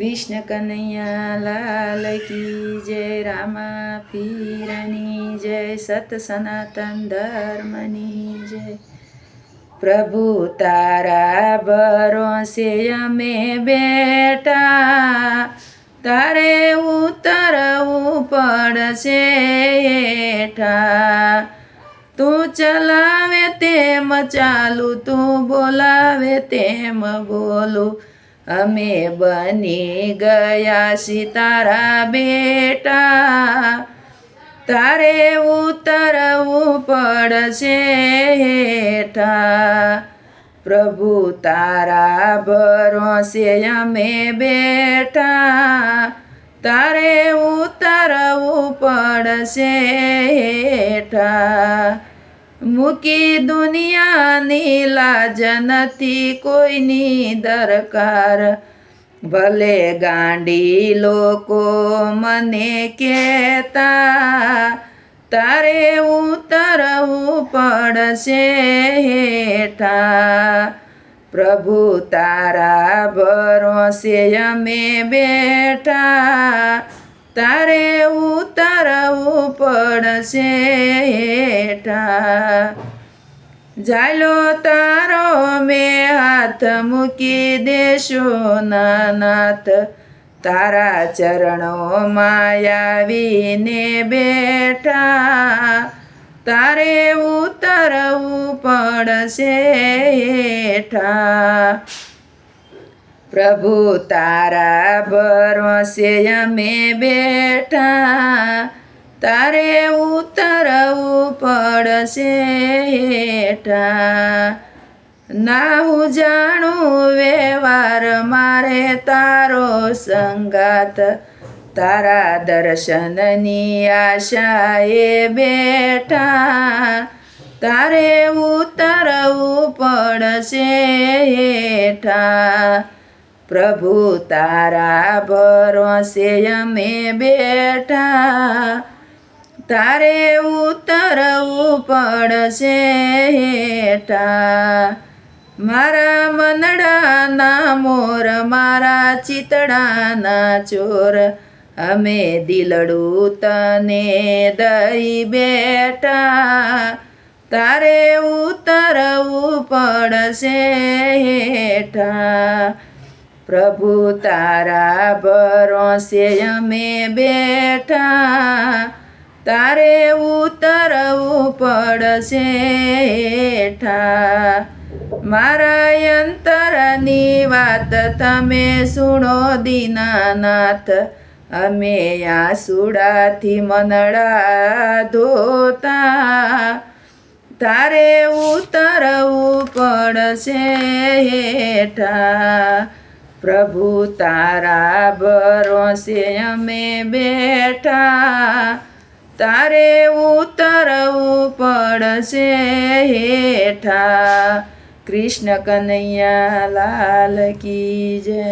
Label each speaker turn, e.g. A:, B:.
A: કૃષ્ણ કનૈયા લાલ કી જય, રામા પીરની જય, સત સનાતન ધર્મની જય. પ્રભુ તારા ભરોસે અમે બેટા તારે ઉતરવું પડશે હેઠા. તું ચલાવે તેમ ચાલુ, તું બોલાવે તેમ બોલું અમે બની ગયા સિતારા બેટા. તારે ઉતરવું પડશે હેઠા. પ્રભુ તારા ભરોસે અમે બેઠા. તારે ઉતરવું પડશે હેઠા. મૂકી દુનિયાની લાજ નથી કોઈની દરકાર. ભલે ગાંડી લોકો મને કહેતા, તારે ઉતરવું પડશે હેઠા. પ્રભુ તારા ભરોસે અમે બેઠા. તારે ઉતરવું પડશે હેઠા. જાયલો તારો મેં હાથ મૂકી દેશો નાનાથ. તારા ચરણોમાં આવીને બેઠા. તારે ઉતરવું પડશે પ્રભુ તારા ભરોસે અમે બેઠા. તારે ઉતરવું પડશે હેઠા. ના હું જાણું વ્યવહાર મારે તારો સંગાત તારા દર્શનની આશાએ બેઠા. તારે ઉતરવું પડશે હેઠા. પ્રભુ તારા ભરોસે અમે બેઠા. તારે ઉતરવું પડશે હેઠા. મારા મનડાના મોર, મારા ચિતડાના ચોર. અમે દિલડું તને દઈ બેટા તારે ઉતરવું પડશે હેઠા. પ્રભુ તારા ભરોસે અમે બેઠા. તારે ઉતરવું પડશે હેઠા. મારા અંતરની વાત તમે સુણો દીનાનાથ. અમે આસુડાથી મનડા ધોતા. તારે ઉતરવું પડશે હેઠા. પ્રભુ તારા ભરોસે અમે બેઠા. તારે ઉતરવું પડશે હેઠા. કૃષ્ણ કનૈયા લાલ કી જય.